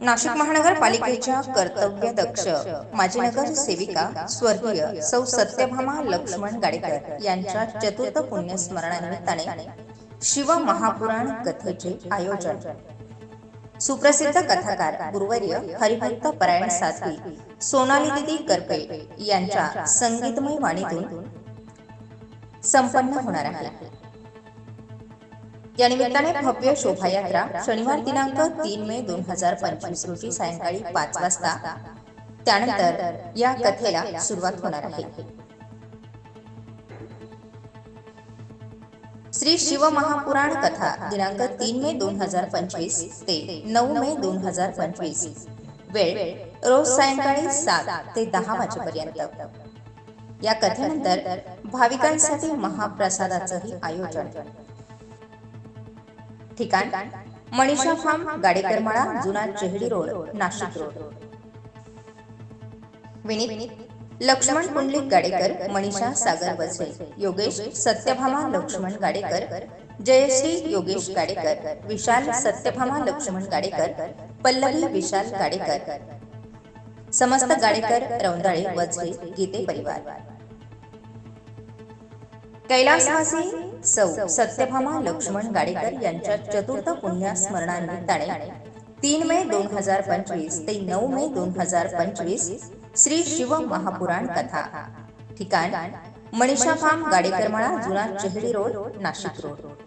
नाशिक महानगरपालिकेच्या कर्तव्यदक्ष माजी नगर सेविका स्वर्गीय सौ सत्यभामा लक्ष्मण गाडेकर यांच्या चतुर्थ पुण्यस्मरणानिमित्ताने शिव महापुराण कथेचे आयोजन. सुप्रसिद्ध कथाकार गुरुवर्य हरिभक्त परायण साध्वी सोनाली दिदी करपे यांच्या संगीतमय वाणीतून संपन्न होणार आहे. या निमित्ताने भव्य शोभायात्रा शनिवार दिनांक तीन मे दोन हजार पंचवीस रोजी सायंकाळी पाच वाजता. त्यानंतर या कथेला सुरुवात होणार आहे. श्री शिव महापुराण कथा दिनांक तीन मे दोन हजार पंचवीस ते नऊ मे दोन हजार पंचवीस. वेळ रोज सायंकाळी सात ते दहा वाजेपर्यंत. या कथेनंतर भाविकांसाठी महाप्रसादाचंही आयोजन. ठिकाण मनीषा फार्म गाडेकर मळा जुना चेहडी रोड नाशिक रोड. विनीत लक्ष्मण पुंडलिक गाडेकर मनीषा सागर बसरे योगेश सत्यभामा लक्ष्मण गाडेकर जयश्री योगेश गाडेकर विशाल सत्यभामा लक्ष्मण गाडेकर पल्लवी विशाल गाडेकर. समस्त गाडेकर रौंदाळे वजरे गीते परिवार. कैलासवासी सौ सत्यभामा लक्ष्मण गाडेकर यांच्या चतुर्थ पुण्यस्मरणानिमित्ताने तीन मे दोन हजार पंचवीस ते नऊ मे दोन हजार पंचवीस श्री शिव महापुराण कथा. ठिकाण मनीषा फार्म गाडेकर माळा जुना चेहरी रोड नाशिक रोड.